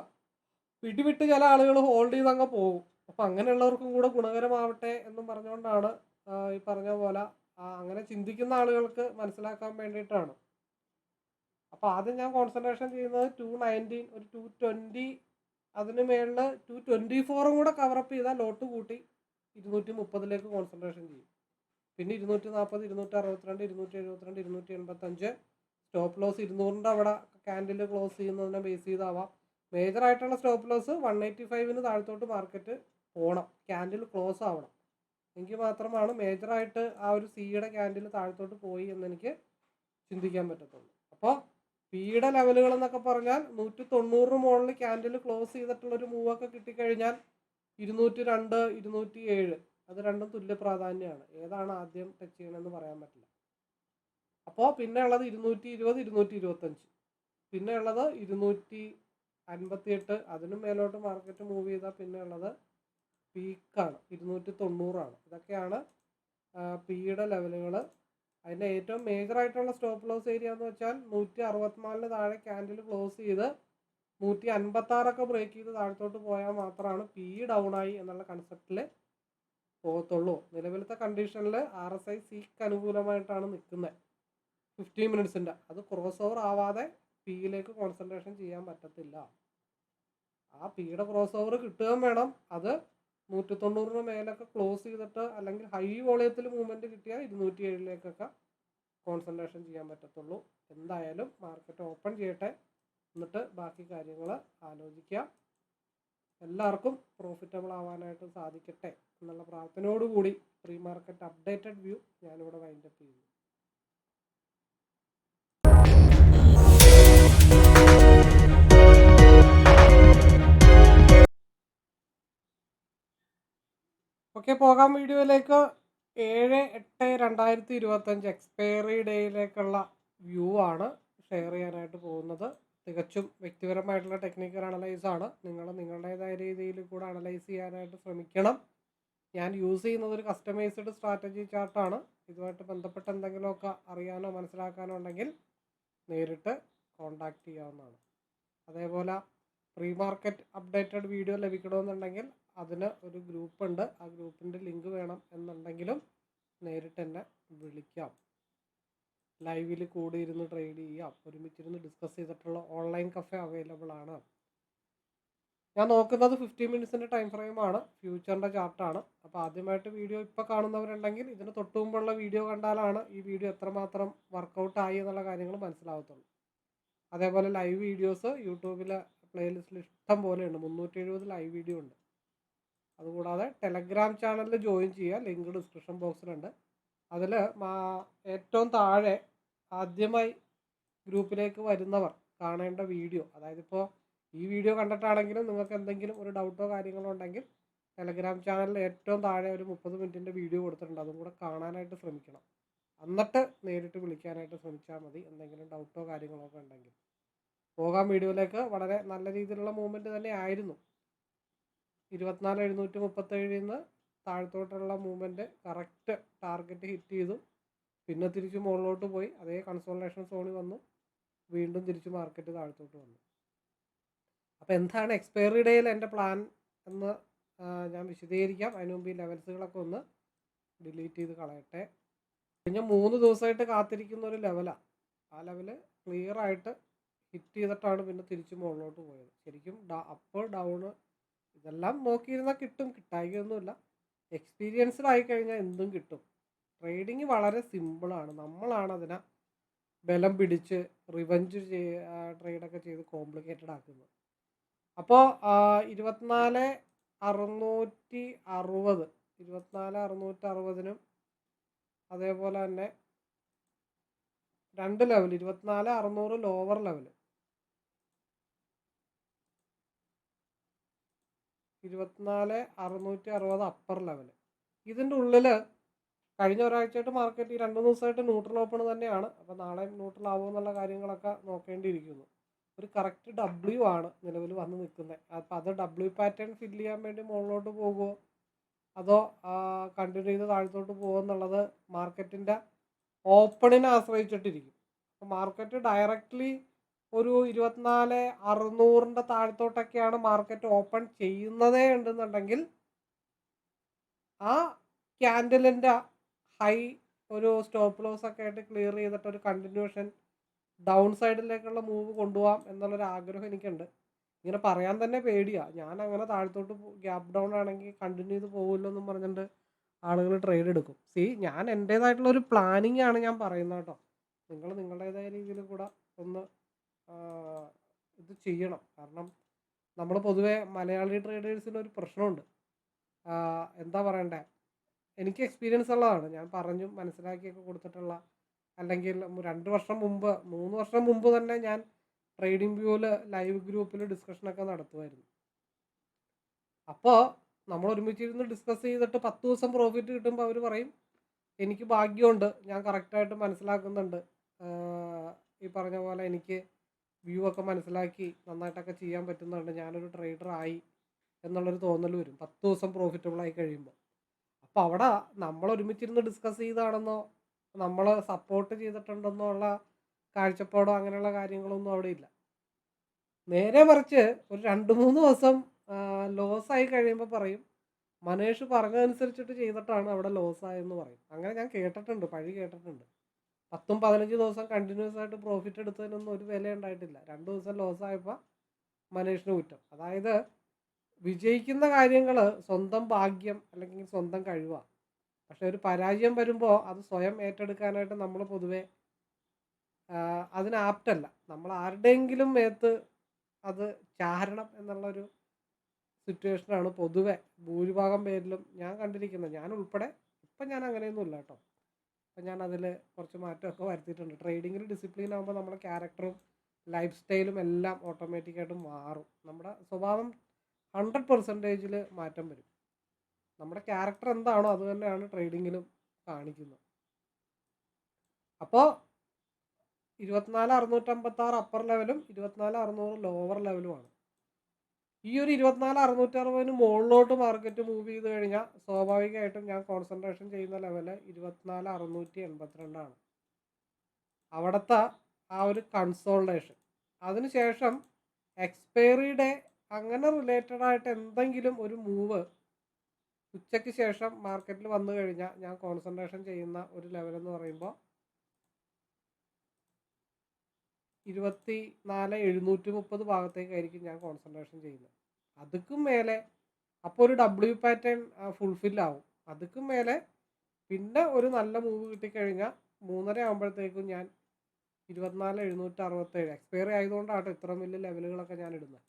S1: പിടിവിട്ട് ചില ആളുകൾ ഹോൾഡ് ചെയ്ത് അങ്ങ് പോകും. അപ്പം അങ്ങനെയുള്ളവർക്കും കൂടെ ഗുണകരമാവട്ടെ എന്നും പറഞ്ഞുകൊണ്ടാണ് ഈ പറഞ്ഞ പോലെ അങ്ങനെ ചിന്തിക്കുന്ന ആളുകൾക്ക് മനസ്സിലാക്കാൻ വേണ്ടിയിട്ടാണ്. അപ്പോൾ ആദ്യം ഞാൻ കോൺസെൻട്രേഷൻ ചെയ്യുന്നത് ടു നയന്റീൻ ഒരു ടു ട്വന്റി അതിന് മേളിൽ ടു ട്വന്റി ഫോറും കൂടെ കവറപ്പ് ചെയ്താൽ ലോട്ട് കൂട്ടി ഇരുന്നൂറ്റി മുപ്പതിലേക്ക് കോൺസെൻട്രേഷൻ ചെയ്യും. പിന്നെ ഇരുന്നൂറ്റി നാൽപ്പത് ഇരുന്നൂറ്റി അറുപത്തിരണ്ട് ഇരുന്നൂറ്റി എഴുപത്തിരണ്ട് ഇരുന്നൂറ്റി എൺപത്തഞ്ച് സ്റ്റോപ്പ് ലോസ് ഇരുന്നൂറിന്റെ അവിടെ ക്യാൻഡിൽ ക്ലോസ് ചെയ്യുന്നതിനെ ബേസ് ചെയ്താവാം. മേജർ ആയിട്ടുള്ള സ്റ്റോപ്പ് ലോസ് വൺ എയ്റ്റി ഫൈവിന് താഴത്തോട്ട് മാർക്കറ്റ് പോകണം ക്യാൻഡിൽ ക്ലോസ് ആവണം. എങ്കിൽ മാത്രമാണ് മേജറായിട്ട് ആ ഒരു സിയുടെ ക്യാൻഡിൽ താഴത്തോട്ട് പോയി എന്നെനിക്ക് ചിന്തിക്കാൻ പറ്റത്തുള്ളൂ. അപ്പോൾ പിയുടെ ലെവലുകൾ എന്നൊക്കെ പറഞ്ഞാൽ നൂറ്റി തൊണ്ണൂറിന് മുകളിൽ ക്യാൻഡിൽ ക്ലോസ് ചെയ്തിട്ടുള്ളൊരു മൂവൊക്കെ കിട്ടിക്കഴിഞ്ഞാൽ ഇരുന്നൂറ്റി രണ്ട് ഇരുന്നൂറ്റി ഏഴ് അത് രണ്ടും തുല്യ പ്രാധാന്യമാണ്. ഏതാണ് ആദ്യം ടച്ച് ചെയ്യണമെന്ന് പറയാൻ പറ്റില്ല. അപ്പോൾ പിന്നെ ഉള്ളത് ഇരുന്നൂറ്റി ഇരുപത് ഇരുന്നൂറ്റി ഇരുപത്തഞ്ച് പിന്നെ ഉള്ളത് ഇരുന്നൂറ്റി അൻപത്തി എട്ട് അതിനും മേലോട്ട് മാർക്കറ്റ് മൂവ് ചെയ്താൽ പിന്നെ ഉള്ളത് പീക്കാണ്. ഇരുന്നൂറ്റി തൊണ്ണൂറാണ് ഇതൊക്കെയാണ് പിയുടെ ലെവലുകൾ അതിന്റെ ഏറ്റവും മേജർ ആയിട്ടുള്ള സ്റ്റോപ്പ് ലോസ് ഏരിയ എന്ന് വെച്ചാൽ നൂറ്റി അറുപത്തിനാലിന് താഴെ ക്യാൻഡിൽ ക്ലോസ് ചെയ്ത് നൂറ്റി അൻപത്താറൊക്കെ ബ്രേക്ക് ചെയ്ത് താഴത്തോട്ട് പോയാൽ മാത്രമാണ് പി ഡൗൺ ആയി എന്നുള്ള കൺസെപ്റ്റിൽ പോകത്തുള്ളൂ. നിലവിലത്തെ കണ്ടീഷനിൽ ആർ എസ് ഐ സിക്ക് അനുകൂലമായിട്ടാണ് നിൽക്കുന്നത്. ഫിഫ്റ്റീൻ മിനിറ്റ്സിന്റെ. അത് ക്രോസ് ഓവർ ആവാതെ പിയിലേക്ക് കോൺസെൻട്രേഷൻ ചെയ്യാൻ പറ്റത്തില്ല. ആ പിയുടെ ക്രോസ് ഓവർ കിട്ടുകയും വേണം. അത് നൂറ്റി തൊണ്ണൂറിന് മേലൊക്കെ ക്ലോസ് ചെയ്തിട്ട് അല്ലെങ്കിൽ ഹൈ വോളിയത്തിൽ മൂവ്മെന്റ് കിട്ടിയാൽ ഇരുന്നൂറ്റി ഏഴിലേക്കൊക്കെ കോൺസെൻട്രേഷൻ ചെയ്യാൻ പറ്റത്തുള്ളൂ. എന്തായാലും മാർക്കറ്റ് ഓപ്പൺ ചെയ്യട്ടെ. എന്നിട്ട് ബാക്കി കാര്യങ്ങൾ ആലോചിക്കാം. എല്ലാവർക്കും പ്രോഫിറ്റബിൾ ആവാനായിട്ട് സാധിക്കട്ടെ എന്നുള്ള പ്രാർത്ഥനയോടുകൂടി പ്രീ മാർക്കറ്റ് അപ്ഡേറ്റഡ് വ്യൂ ഞാനിവിടെ വൈൻഡപ്പ് ചെയ്യുന്നു. ഓക്കെ പോകാം. വീഡിയോയിലേക്ക്. ഏഴ് എട്ട് രണ്ടായിരത്തി ഇരുപത്തഞ്ച് എക്സ്പയറി ഡേയിലേക്കുള്ള വ്യൂ ആണ് ഷെയർ ചെയ്യാനായിട്ട് പോകുന്നത്. തികച്ചും വ്യക്തിപരമായിട്ടുള്ള ടെക്നിക്കൽ അനലൈസ് ആണ്. നിങ്ങൾ നിങ്ങളുടേതായ രീതിയിൽ കൂടെ അനലൈസ് ചെയ്യാനായിട്ട് ശ്രമിക്കണം. ഞാൻ യൂസ് ചെയ്യുന്നത് ഒരു കസ്റ്റമൈസ്ഡ് സ്ട്രാറ്റജി ചാർട്ടാണ്. ഇതുമായിട്ട് ബന്ധപ്പെട്ട് എന്തെങ്കിലുമൊക്കെ അറിയാനോ മനസ്സിലാക്കാനോ ഉണ്ടെങ്കിൽ നേരിട്ട് കോണ്ടാക്ട് ചെയ്യാവുന്നതാണ്. അതേപോലെ പ്രീ മാർക്കറ്റ് അപ്ഡേറ്റഡ് വീഡിയോ ലഭിക്കണമെന്നുണ്ടെങ്കിൽ അതിന് ഒരു ഗ്രൂപ്പ് ഉണ്ട് ആ ഗ്രൂപ്പിന്റെ ലിങ്ക് വേണം എന്നുണ്ടെങ്കിലും നേരിട്ട് എന്നെ വിളിക്കാം. ലൈവിൽ കൂടി ഇരുന്ന് ട്രേഡ് ചെയ്യാം. ഒരുമിച്ചിരുന്ന് ഡിസ്കസ് ചെയ്തിട്ടുള്ള ഓൺലൈൻ കഫേ അവൈലബിൾ ആണ് ഞാൻ നോക്കുന്നത് ഫിഫ്റ്റി മിനിറ്റ്സിന്റെ ടൈം ഫ്രെയിമാണ് ഫ്യൂച്ചറിന്റെ ചാർട്ടാണ്. അപ്പോൾ ആദ്യമായിട്ട് വീഡിയോ ഇപ്പോൾ കാണുന്നവരുണ്ടെങ്കിൽ ഇതിന് തൊട്ട് മുമ്പുള്ള വീഡിയോ കണ്ടാലാണ് ഈ വീഡിയോ എത്രമാത്രം വർക്കൗട്ട് ആയി എന്നുള്ള കാര്യങ്ങൾ മനസ്സിലാവത്തുള്ളൂ. അതേപോലെ ലൈവ് വീഡിയോസ് യൂട്യൂബിലെ പ്ലേലിസ്റ്റിൽ ഇഷ്ടം പോലെയുണ്ട്. മുന്നൂറ്റി എഴുപത് ലൈവ് വീഡിയോ ഉണ്ട്. അതുകൂടാതെ ടെലഗ്രാം ചാനലിൽ ജോയിൻ ചെയ്യുക. ലിങ്ക് ഡിസ്ക്രിപ്ഷൻ ബോക്സിലുണ്ട് അതിൽ ഏറ്റവും താഴെ ആദ്യമായി ഗ്രൂപ്പിലേക്ക് വരുന്നവർ കാണേണ്ട വീഡിയോ അതായത് ഇപ്പോൾ ഈ വീഡിയോ കണ്ടിട്ടാണെങ്കിലും നിങ്ങൾക്ക് എന്തെങ്കിലും ഒരു ഡൗട്ടോ കാര്യങ്ങളോ ഉണ്ടെങ്കിൽ ടെലഗ്രാം ചാനലിൽ ഏറ്റവും താഴെ ഒരു മുപ്പത് മിനിറ്റിന്റെ വീഡിയോ കൊടുത്തിട്ടുണ്ട്. അതും കൂടെ കാണാനായിട്ട് ശ്രമിക്കണം. എന്നിട്ട് നേരിട്ട് വിളിക്കാനായിട്ട് ശ്രമിച്ചാൽ മതി. എന്തെങ്കിലും ഡൗട്ടോ കാര്യങ്ങളോ ഒക്കെ ഉണ്ടെങ്കിൽ. പോകാം വീഡിയോയിലേക്ക് വളരെ നല്ല രീതിയിലുള്ള മൂവ്മെന്റ് തന്നെ ആയിരുന്നു. ഇരുപത്തിനാല് എഴുന്നൂറ്റി മുപ്പത്തേഴിൽ നിന്ന് താഴത്തോട്ടുള്ള മൂവ്മെന്റ് കറക്റ്റ് ടാർഗറ്റ് ഹിറ്റ് ചെയ്തു. പിന്നെ തിരിച്ചു മുകളിലോട്ട് പോയി. അതേ കൺസോൾട്ടേഷൻ സോണിൽ വന്നു. വീണ്ടും തിരിച്ചു മാർക്കറ്റ് താഴത്തോട്ട് വന്നു. അപ്പോൾ എന്താണ് എക്സ്പയറി ഡേയിൽ എന്റെ പ്ലാൻ എന്ന് ഞാൻ വിശദീകരിക്കാം. അതിനു മുമ്പ് ഈ ലെവൽസുകളൊക്കെ ഒന്ന് ഡിലീറ്റ് ചെയ്ത് കളയട്ടെ. കഴിഞ്ഞ മൂന്ന് ദിവസമായിട്ട് കാത്തിരിക്കുന്ന ഒരു ലെവലാണ് ആ. ലെവൽ ക്ലിയർ ആയിട്ട് ഹിറ്റ് ചെയ്തിട്ടാണ് പിന്നെ തിരിച്ചു മുകളിലോട്ട് പോയത്. ശരിക്കും അപ്പ് ഡൗണ് ഇതെല്ലാം നോക്കിയിരുന്നാൽ കിട്ടും കിട്ടായികയൊന്നുമില്ല. എക്സ്പീരിയൻസ്ഡ് ആയി കഴിഞ്ഞാൽ എന്തും കിട്ടും. ട്രേഡിങ് വളരെ സിമ്പിളാണ് നമ്മളാണ് അതിനെ ബലം പിടിച്ച് റിവഞ്ച് ട്രേഡൊക്കെ ചെയ്ത് കോംപ്ലിക്കേറ്റഡ് ആക്കുന്നത്. അപ്പോൾ ഇരുപത്തിനാല് അറുന്നൂറ്റി അറുപത് ഇരുപത്തിനാല് അറുന്നൂറ്റി അറുപതിനും അതേപോലെ തന്നെ രണ്ട് ലെവൽ ഇരുപത്തിനാല് അറുന്നൂറ് ലോവർ ലെവൽ ഇരുപത്തിനാല് അറുന്നൂറ്റി അറുപത് അപ്പർ ലെവൽ ഇതിന്റെ ഉള്ളിൽ കഴിഞ്ഞ ഒരാഴ്ചയായിട്ട് മാർക്കറ്റ് ഈ രണ്ട് ദിവസമായിട്ട് ന്യൂട്രൽ ഓപ്പൺ തന്നെയാണ്. അപ്പോൾ നാളെ ന്യൂട്രൽ ആവുമോ എന്നുള്ള കാര്യങ്ങളൊക്കെ നോക്കേണ്ടിയിരിക്കുന്നു. ഒരു കറക്റ്റ് ഡബ്ല്യു ആണ് നിലവിൽ വന്ന് നിൽക്കുന്നത് അപ്പോൾ അത് ഡബ്ല്യു പാറ്റേൺ ഫില്ല് ചെയ്യാൻ വേണ്ടി മുകളിലോട്ട് പോകുമോ അതോ കണ്ടിന്യൂ ചെയ്ത് താഴത്തോട്ട് പോകുമോ എന്നുള്ളത് മാർക്കറ്റിന്റെ ഓപ്പണിനെ ആശ്രയിച്ചിട്ടിരിക്കും. അപ്പോൾ മാർക്കറ്റ് ഡയറക്റ്റ്ലി ഒരു ഇരുപത്തിനാല് അറുന്നൂറിന്റെ താഴത്തോട്ടൊക്കെയാണ് മാർക്കറ്റ് ഓപ്പൺ ചെയ്യുന്നതേ ഉണ്ടെന്നുണ്ടെങ്കിൽ ആ ക്യാൻഡലിന്റെ ഹൈ ഒരു സ്റ്റോപ്പ് ലോസ് ഒക്കെ ആയിട്ട് ക്ലിയർ ചെയ്തിട്ട് ഒരു കണ്ടിന്യൂഷൻ ഡൗൺ സൈഡിലേക്കുള്ള മൂവ് കൊണ്ടുപോകാം എന്നുള്ളൊരു ആഗ്രഹം എനിക്കുണ്ട്. ഇങ്ങനെ പറയാൻ തന്നെ പേടിയാണ് ഞാൻ അങ്ങനെ താഴത്തോട്ട് ഗ്യാപ്പ് ഡൗൺ ആണെങ്കിൽ കണ്ടിന്യൂ ചെയ്ത് പോകുമല്ലോ എന്നും പറഞ്ഞിട്ട് ആളുകൾ ട്രേഡ് എടുക്കും. സി ഞാൻ എന്റേതായിട്ടുള്ള ഒരു പ്ലാനിങ് ആണ് ഞാൻ പറയുന്നത് കേട്ടോ. നിങ്ങൾ നിങ്ങളുടേതായ രീതിയിൽ കൂടെ ചെയ്യണം. കാരണം നമ്മൾ പൊതുവേ മലയാളി ട്രേഡേഴ്സിന് ഒരു പ്രശ്നമുണ്ട്. എന്താ പറയണ്ടേ? എനിക്ക് എക്സ്പീരിയൻസ് ഉള്ളതാണ്. ഞാൻ പറഞ്ഞും മനസ്സിലാക്കിയൊക്കെ കൊടുത്തിട്ടുള്ള അല്ലെങ്കിൽ രണ്ട് വർഷം മുമ്പ് മൂന്ന് വർഷം മുമ്പ് തന്നെ ഞാൻ ട്രേഡിംഗ് വ്യൂവിൽ ലൈവ് ഗ്രൂപ്പിൽ ഡിസ്കഷനൊക്കെ നടത്തുമായിരുന്നു. അപ്പോൾ നമ്മൾ ഒരുമിച്ചിരുന്ന് ഡിസ്കസ് ചെയ്തിട്ട് പത്ത് ദിവസം പ്രോഫിറ്റ് കിട്ടുമ്പോൾ അവർ പറയും എനിക്ക് ഭാഗ്യമുണ്ട്. ഞാൻ കറക്റ്റായിട്ട് മനസ്സിലാക്കുന്നുണ്ട്. ഈ പറഞ്ഞ പോലെ എനിക്ക് വ്യൂ ഒക്കെ മനസ്സിലാക്കി നന്നായിട്ടൊക്കെ ചെയ്യാൻ പറ്റുന്നുണ്ട്. ഞാനൊരു ട്രേഡർ ആയി എന്നുള്ളൊരു തോന്നൽ വരും. പത്ത് ദിവസം പ്രോഫിറ്റബിൾ ആയി കഴിയുമ്പോൾ അപ്പോൾ അവിടെ നമ്മൾ ഒരുമിച്ചിരുന്ന് ഡിസ്കസ് ചെയ്താണെന്നോ നമ്മൾ സപ്പോർട്ട് ചെയ്തിട്ടുണ്ടെന്നോ ഉള്ള കാഴ്ചപ്പാടോ അങ്ങനെയുള്ള കാര്യങ്ങളൊന്നും അവിടെ ഇല്ല. നേരെ മറിച്ച് ഒരു രണ്ട് മൂന്ന് ദിവസം ലോസ് ആയി കഴിയുമ്പോൾ പറയും മനേഷ് പറഞ്ഞതനുസരിച്ചിട്ട് ചെയ്തിട്ടാണ് അവിടെ ലോസ് ആയെന്ന് പറയും. അങ്ങനെ ഞാൻ കേട്ടിട്ടുണ്ട് പഴി കേട്ടിട്ടുണ്ട്. പത്തും പതിനഞ്ച് ദിവസം കണ്ടിന്യൂസ് ആയിട്ട് പ്രോഫിറ്റ് എടുത്തതിനൊന്നും ഒരു വില ഉണ്ടായിട്ടില്ല രണ്ട് ദിവസം ലോസ് ആയപ്പോൾ മനേഷിന് കുറ്റം. അതായത് വിജയിക്കുന്ന കാര്യങ്ങൾ സ്വന്തം ഭാഗ്യം അല്ലെങ്കിൽ സ്വന്തം കഴിവാണ് പക്ഷെ ഒരു പരാജയം വരുമ്പോൾ അത് സ്വയം ഏറ്റെടുക്കാനായിട്ട് നമ്മൾ പൊതുവെ അതിന് ആപ്റ്റല്ല. നമ്മൾ ആരുടെയെങ്കിലും മേത്ത് അത് ചാരണം എന്നുള്ളൊരു സിറ്റുവേഷനാണ് പൊതുവെ. ഭൂരിഭാഗം പേരിലും ഞാൻ കണ്ടിരിക്കുന്നത്. ഞാൻ ഉൾപ്പെടെ ഇപ്പം ഞാൻ അങ്ങനെയൊന്നും ഇല്ല കേട്ടോ. അപ്പം ഞാൻ അതിൽ കുറച്ച് മാറ്റമൊക്കെ വരുത്തിയിട്ടുണ്ട്. ട്രേഡിങ്ങിൽ ഡിസിപ്ലിൻ ആകുമ്പോൾ നമ്മുടെ ക്യാരക്ടറും ലൈഫ് സ്റ്റൈലും എല്ലാം ഓട്ടോമാറ്റിക്കായിട്ട് മാറും. നമ്മുടെ സ്വഭാവം ഹൺഡ്രഡ് പെർസെന്റേജിൽ മാറ്റം വരും. നമ്മുടെ ക്യാരക്ടർ എന്താണോ അത് തന്നെയാണ് ട്രേഡിങ്ങിലും കാണിക്കുന്നത്. അപ്പോൾ ഇരുപത്തിനാല് അറുന്നൂറ്റമ്പത്താറ് അപ്പർ ലെവലും ഇരുപത്തിനാല് അറുന്നൂറ് ലോവർ ലെവലുമാണ് ഈ ഒരു ഇരുപത്തിനാല് അറുന്നൂറ്റി അറുപതിന് മുകളിലോട്ട് മാർക്കറ്റ് മൂവ് ചെയ്ത് കഴിഞ്ഞാൽ സ്വാഭാവികമായിട്ടും ഞാൻ കോൺസെൻട്രേഷൻ ചെയ്യുന്ന ലെവൽ ഇരുപത്തിനാല് അറുന്നൂറ്റി എൺപത്തിരണ്ടാണ്. അവിടുത്തെ ആ ഒരു കൺസോൾട്ടേഷൻ അതിനുശേഷം എക്സ്പയറി ഡേ അങ്ങനെ റിലേറ്റഡ് ആയിട്ട് എന്തെങ്കിലും ഒരു മൂവ് ഉച്ചയ്ക്ക് ശേഷം മാർക്കറ്റിൽ വന്നു കഴിഞ്ഞാൽ ഞാൻ കോൺസെൻട്രേഷൻ ചെയ്യുന്ന ഒരു ലെവലെന്ന് പറയുമ്പോൾ ഇരുപത്തി നാല് എഴുന്നൂറ്റി മുപ്പത് ഭാഗത്തേക്കായിരിക്കും ഞാൻ കോൺസെൻട്രേഷൻ ചെയ്യുന്നത്. അതുക്കും മേലെ അപ്പോൾ ഒരു ഡബ്ല്യു പാറ്റേൺ ഫുൾഫിൽ ആവും. അതുക്കും മേലെ പിന്നെ ഒരു നല്ല മൂവ് കിട്ടിക്കഴിഞ്ഞാൽ മൂന്നര ആകുമ്പോഴത്തേക്കും ഞാൻ ഇരുപത്തിനാല് എഴുന്നൂറ്റി അറുപത്തേഴ് എക്സ്പയറി ആയതുകൊണ്ടാണ് ഇത്ര വലിയ ലെവലുകളൊക്കെ ഞാൻ ഇടുന്നത്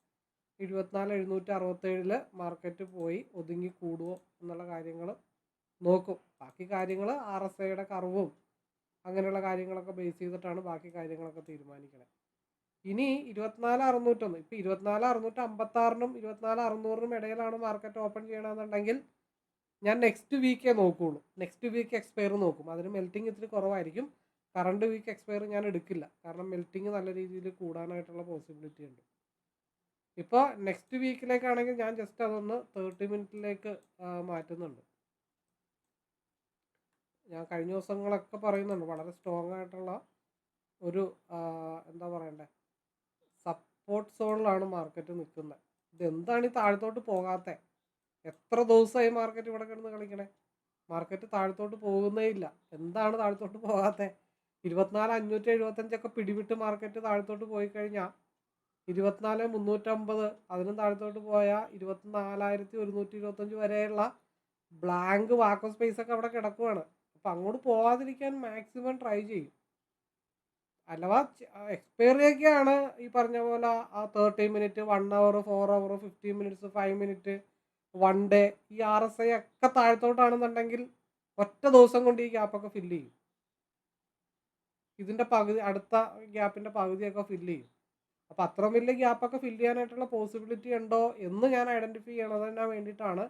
S1: ഇരുപത്തിനാല് എഴുന്നൂറ്റി അറുപത്തേഴിൽ മാർക്കറ്റ് പോയി ഒതുങ്ങി കൂടുമോ എന്നുള്ള കാര്യങ്ങൾ നോക്കും. ബാക്കി കാര്യങ്ങൾ ആർ എസ് ഐയുടെ കർവും അങ്ങനെയുള്ള കാര്യങ്ങളൊക്കെ ബേസ് ചെയ്തിട്ടാണ് ബാക്കി കാര്യങ്ങളൊക്കെ തീരുമാനിക്കുന്നത് ഇനി ഇരുപത്തിനാല് അറുന്നൂറ്റൊന്ന് ഇപ്പം ഇരുപത്തിനാല് അറുന്നൂറ്റി അമ്പത്താറിനും ഇരുപത്തിനാല് അറുന്നൂറിനും ഇടയിലാണ് മാർക്കറ്റ് ഓപ്പൺ ചെയ്യണമെന്നുണ്ടെങ്കിൽ ഞാൻ നെക്സ്റ്റ് വീക്കേ നോക്കുകയുള്ളൂ നെക്സ്റ്റ് വീക്ക് എക്സ്പയർ നോക്കും. അതിന് മെൽറ്റിംഗ് ഇത്തിരി കുറവായിരിക്കും. കറണ്ട് വീക്ക് എക്സ്പയർ ഞാൻ എടുക്കില്ല. കാരണം മെൽറ്റിംഗ് നല്ല രീതിയിൽ കൂടാനായിട്ടുള്ള പോസിബിലിറ്റി ഉണ്ട്. ഇപ്പോൾ നെക്സ്റ്റ് വീക്കിലേക്കാണെങ്കിൽ ഞാൻ ജസ്റ്റ് അതൊന്ന് തേർട്ടി മിനിറ്റിലേക്ക് മാറ്റുന്നുണ്ട്. ഞാൻ കഴിഞ്ഞ ദിവസങ്ങളൊക്കെ പറയുന്നുണ്ട്. വളരെ സ്ട്രോങ് ആയിട്ടുള്ള ഒരു എന്താ പറയണ്ടേ സപ്പോർട്ട് സോണിലാണ് മാർക്കറ്റ് നിൽക്കുന്നത്. ഇതെന്താണ് ഈ താഴത്തോട്ട് പോകാത്ത? എത്ര ദിവസമായി മാർക്കറ്റ് ഇവിടെ കിടന്ന് കളിക്കണേ? മാർക്കറ്റ് താഴത്തോട്ട് പോകുന്നേ ഇല്ല. എന്താണ് താഴത്തോട്ട് പോകാത്ത? ഇരുപത്തിനാല് അഞ്ഞൂറ്റി എഴുപത്തഞ്ചൊക്കെ പിടിവിട്ട് മാർക്കറ്റ് താഴത്തോട്ട് പോയി കഴിഞ്ഞാൽ ഇരുപത്തിനാല് മുന്നൂറ്റമ്പത് അതിനും താഴത്തോട്ട് പോയാൽ ഇരുപത്തിനാലായിരത്തി ഒരുന്നൂറ്റി ഇരുപത്തഞ്ച് വരെയുള്ള ബ്ലാങ്ക് വാക്കോ സ്പേസ് ഒക്കെ അവിടെ കിടക്കുവാണ്. അപ്പം അങ്ങോട്ട് പോവാതിരിക്കാൻ മാക്സിമം ട്രൈ ചെയ്യും. അഥവാ എക്സ്പയറിയൊക്കെയാണ് ഈ പറഞ്ഞ പോലെ ആ thirty minute one hour four hour fifteen minutes five minute one day ഈ ആർ എസ് ഐ ഒക്കെ താഴത്തോട്ടാണെന്നുണ്ടെങ്കിൽ ഒറ്റ ദിവസം കൊണ്ട് ഈ ഗ്യാപ്പൊക്കെ ഫില്ല് ചെയ്യും. ഇതിന്റെ പകുതി അടുത്ത ഗ്യാപ്പിന്റെ പകുതിയൊക്കെ ഫില്ല് ചെയ്യും. അപ്പോൾ അത്ര വലിയ ഗ്യാപ്പൊക്കെ ഫില്ല് ചെയ്യാനായിട്ടുള്ള പോസിബിലിറ്റി ഉണ്ടോ എന്ന് ഞാൻ ഐഡന്റിഫൈ ചെയ്യണതിന് വേണ്ടിയിട്ടാണ്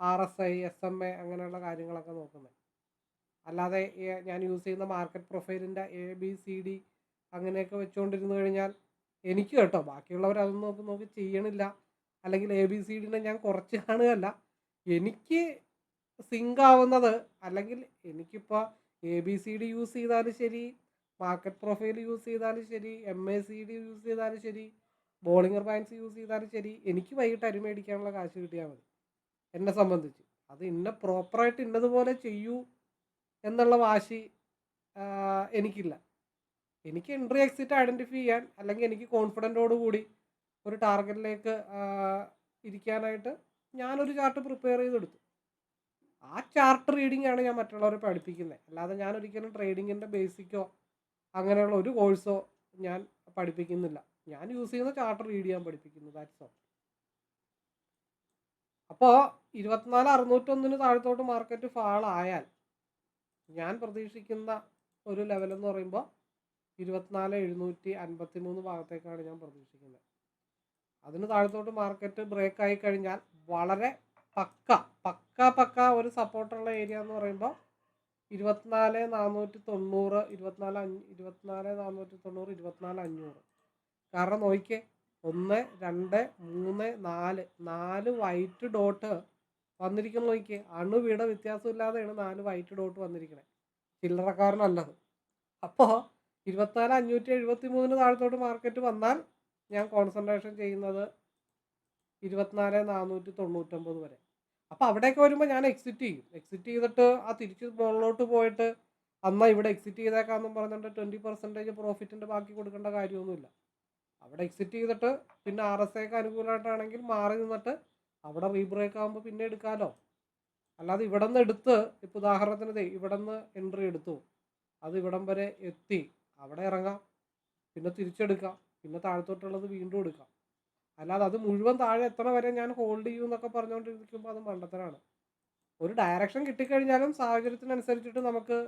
S1: R S I S M A അങ്ങനെയുള്ള കാര്യങ്ങളൊക്കെ നോക്കുന്നത്. അല്ലാതെ ഞാൻ യൂസ് ചെയ്യുന്ന മാർക്കറ്റ് പ്രൊഫൈലിന്റെ എ ബി സി ഡി അങ്ങനെയൊക്കെ വെച്ചുകൊണ്ടിരുന്നു കഴിഞ്ഞാൽ എനിക്ക് കേട്ടോ ബാക്കിയുള്ളവർ അതൊന്നും നോക്കി നോക്കി ചെയ്യണില്ല. അല്ലെങ്കിൽ എ ബി സി ഡിനെ ഞാൻ കുറച്ച് കാണുകയല്ല. എനിക്ക് സിങ്ക് ആവുന്നത് അല്ലെങ്കിൽ എനിക്കിപ്പോൾ A B C D use ചെയ്താലും ശരി മാർക്കറ്റ് പ്രൊഫൈൽ യൂസ് ചെയ്താലും ശരി M A C D use ചെയ്താലും ശരി ബോളിംഗർ പാൻസ് യൂസ് ചെയ്താലും ശരി എനിക്ക് വൈകിട്ട് അരി മേടിക്കാനുള്ള കാശ് കിട്ടിയാൽ മതി. എന്നെ സംബന്ധിച്ച്. അത് ഇന്ന പ്രോപ്പറായിട്ട് ഇന്നതുപോലെ ചെയ്യൂ. എന്നുള്ള വാശി എനിക്കില്ല. എനിക്ക് എൻട്രി എക്സിറ്റ് ഐഡന്റിഫൈ ചെയ്യാൻ അല്ലെങ്കിൽ എനിക്ക് കോൺഫിഡന്റോട് കൂടി ഒരു ടാർഗറ്റിലേക്ക് ഇരിക്കാനായിട്ട് ഞാനൊരു ചാർട്ട് പ്രിപ്പയർ ചെയ്തെടുത്തു. ആ ചാർട്ട് റീഡിംഗ് ആണ് ഞാൻ മറ്റുള്ളവരെ പഠിപ്പിക്കുന്നത് അല്ലാതെ ഞാൻ ഒരിക്കലും ട്രേഡിങ്ങിന്റെ ബേസിക്കോ അങ്ങനെയുള്ള ഒരു കോഴ്സോ ഞാൻ പഠിപ്പിക്കുന്നില്ല. ഞാൻ യൂസ് ചെയ്യുന്ന ചാർട്ട് റീഡ് ചെയ്യാൻ പഠിപ്പിക്കുന്നു ദാറ്റ്സ് ഓൾ അപ്പോൾ ഇരുപത്തിനാല് അറുന്നൂറ്റൊന്നിന് താഴത്തോട്ട് മാർക്കറ്റ് ഫാൾ ആയാൽ ഞാൻ പ്രതീക്ഷിക്കുന്ന ഒരു ലെവൽ എന്ന് പറയുമ്പോൾ ഇരുപത്തിനാല് എഴുന്നൂറ്റി അൻപത്തി മൂന്ന് ഭാഗത്തേക്കാണ് ഞാൻ പ്രതീക്ഷിക്കുന്നത്. അതിന് താഴത്തോട്ട് മാർക്കറ്റ് ബ്രേക്ക് ആയി കഴിഞ്ഞാൽ വളരെ പക്ക പക്ക പക്ക ഒരു സപ്പോർട്ടുള്ള ഏരിയ എന്ന് പറയുമ്പോൾ ഇരുപത്തിനാല് നാനൂറ്റി തൊണ്ണൂറ് ഇരുപത്തിനാല് അഞ്ഞ് ഇരുപത്തിനാല് നാനൂറ്റി തൊണ്ണൂറ് ഇരുപത്തിനാല് അഞ്ഞൂറ്. കാരണം നോക്കിയേ ഒന്ന് രണ്ട് മൂന്ന് നാല് നാല് വൈറ്റ് ഡോട്ട് വന്നിരിക്കുന്ന നോക്കിയേ. അണുവിട വ്യത്യാസമില്ലാതെയാണ് നാല് വൈറ്റ് ഡോട്ട് വന്നിരിക്കണേ. ചില്ലറക്കാരനല്ലത്. അപ്പോൾ ഇരുപത്തിനാല് അഞ്ഞൂറ്റി എഴുപത്തി മൂന്നിന് താഴത്തോട്ട് മാർക്കറ്റ് വന്നാൽ ഞാൻ കോൺസെൻട്രേഷൻ ചെയ്യുന്നത് ഇരുപത്തിനാല് നാനൂറ്റി തൊണ്ണൂറ്റൊമ്പത് വരെ. അപ്പോൾ അവിടേക്ക് വരുമ്പോൾ ഞാൻ എക്സിറ്റ് ചെയ്യും. എക്സിറ്റ് ചെയ്തിട്ട് ആ തിരിച്ച് മുകളിലോട്ട് പോയിട്ട് അന്നാ ഇവിടെ എക്സിറ്റ് ചെയ്തേക്കാന്നും പറഞ്ഞിട്ട് ട്വന്റി പെർസെന്റേജ് പ്രോഫിറ്റിന്റെ ബാക്കി കൊടുക്കേണ്ട കാര്യമൊന്നുമില്ല. അവിടെ എക്സിറ്റ് ചെയ്തിട്ട് പിന്നെ ആർ എസ് ഐക്ക് അനുകൂലമായിട്ടാണെങ്കിൽ മാറി നിന്നിട്ട് അവിടെ റീബ്രേക്ക് ആകുമ്പോൾ പിന്നെ എടുക്കാമല്ലോ അല്ലാതെ ഇവിടെ നിന്ന് എടുത്ത് ഇപ്പോൾ ഉദാഹരണത്തിന് ഇവിടെ നിന്ന് എൻട്രി എടുത്തു. അത് ഇവിടം വരെ എത്തി. അവിടെ ഇറങ്ങാം. പിന്നെ തിരിച്ചെടുക്കാം. പിന്നെ താഴത്തോട്ടുള്ളത് വീണ്ടും എടുക്കാം. അല്ലാതെ അത് മുഴുവൻ താഴെ എത്തണ വരെ ഞാൻ ഹോൾഡ് ചെയ്യും എന്നൊക്കെ പറഞ്ഞുകൊണ്ടിരിക്കുമ്പോൾ അത് മണ്ടത്തരാണ്. ഒരു ഡയറക്ഷൻ കിട്ടിക്കഴിഞ്ഞാലും സാഹചര്യത്തിനനുസരിച്ചിട്ട് നമുക്ക്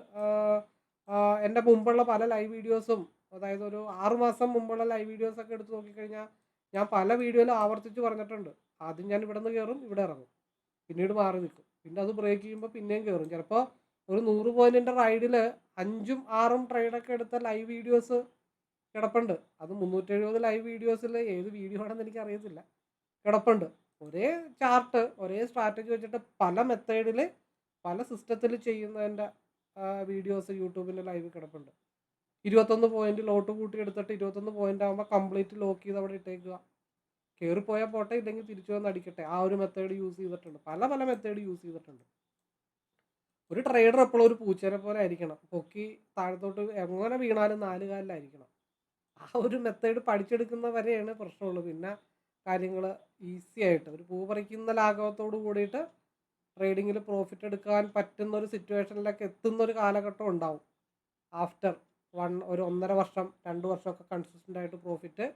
S1: എന്റെ മുമ്പുള്ള പല ലൈവ് വീഡിയോസും അതായത് ഒരു ആറുമാസം മുമ്പുള്ള ലൈവ് വീഡിയോസൊക്കെ എടുത്ത് നോക്കിക്കഴിഞ്ഞാൽ ഞാൻ പല വീഡിയോയിലും ആവർത്തിച്ച് പറഞ്ഞിട്ടുണ്ട്. ആദ്യം ഞാൻ ഇവിടെ നിന്ന് കയറും ഇവിടെ ഇറങ്ങും. പിന്നീട് മാറി നിൽക്കും. പിന്നെ അത് ബ്രേക്ക് ചെയ്യുമ്പോൾ പിന്നെയും കയറും ചിലപ്പോൾ ഒരു നൂറ് പോയിന്റിന്റെ റൈഡിൽ അഞ്ചും ആറും ട്രൈഡൊക്കെ എടുത്ത ലൈവ് വീഡിയോസ് കിടപ്പുണ്ട്. അത് മുന്നൂറ്റെഴുപത് ലൈവ് വീഡിയോസിൽ ഏത് വീഡിയോ ആണെന്ന് എനിക്ക് അറിയത്തില്ല. കിടപ്പുണ്ട്. ഒരേ ചാർട്ട് ഒരേ സ്ട്രാറ്റജി വെച്ചിട്ട് പല മെത്തേഡിൽ പല സിസ്റ്റത്തിൽ ചെയ്യുന്നതിന്റെ വീഡിയോസ് യൂട്യൂബിന്റെ ലൈവ് കിടപ്പുണ്ട്. ഇരുപത്തൊന്ന് പോയിന്റ് ലോട്ട് കൂട്ടി എടുത്തിട്ട് ഇരുപത്തൊന്ന് പോയിന്റ് ആകുമ്പോൾ കംപ്ലീറ്റ് ലോക്ക് ചെയ്ത് അവിടെ ഇട്ടേക്കുക. കയറിപ്പോയാൽ പോട്ടെ ഇല്ലെങ്കിൽ തിരിച്ചു വന്ന് അടിക്കട്ടെ. ആ ഒരു മെത്തേഡ് യൂസ് ചെയ്തിട്ടുണ്ട്. പല പല മെത്തേഡ് യൂസ് ചെയ്തിട്ടുണ്ട്. ഒരു ട്രേഡർ എപ്പോഴും ഒരു പൂച്ചേനെ പോലെ ആയിരിക്കണം. പൊക്കി താഴത്തോട്ട് എങ്ങനെ വീണാലും നാല് കാലിലായിരിക്കണം ആ ഒരു മെത്തേഡ് പഠിച്ചെടുക്കുന്ന വരെയാണ് പ്രശ്നമുള്ളൂ. പിന്നെ കാര്യങ്ങൾ ഈസി ആയിട്ട്. ഒരു പൂ പറിക്കുന്ന ലാഘവത്തോട് കൂടിയിട്ട് ട്രേഡിങ്ങിൽ പ്രോഫിറ്റ് എടുക്കാൻ പറ്റുന്ന ഒരു സിറ്റുവേഷനിലേക്ക് എത്തുന്ന ഒരു കാലഘട്ടം ഉണ്ടാവും. ആഫ്റ്റർ വൺ ഒരു ഒന്നര വർഷം രണ്ട് വർഷമൊക്കെ കൺസിസ്റ്റന്റ് ആയിട്ട് പ്രോഫിറ്റ്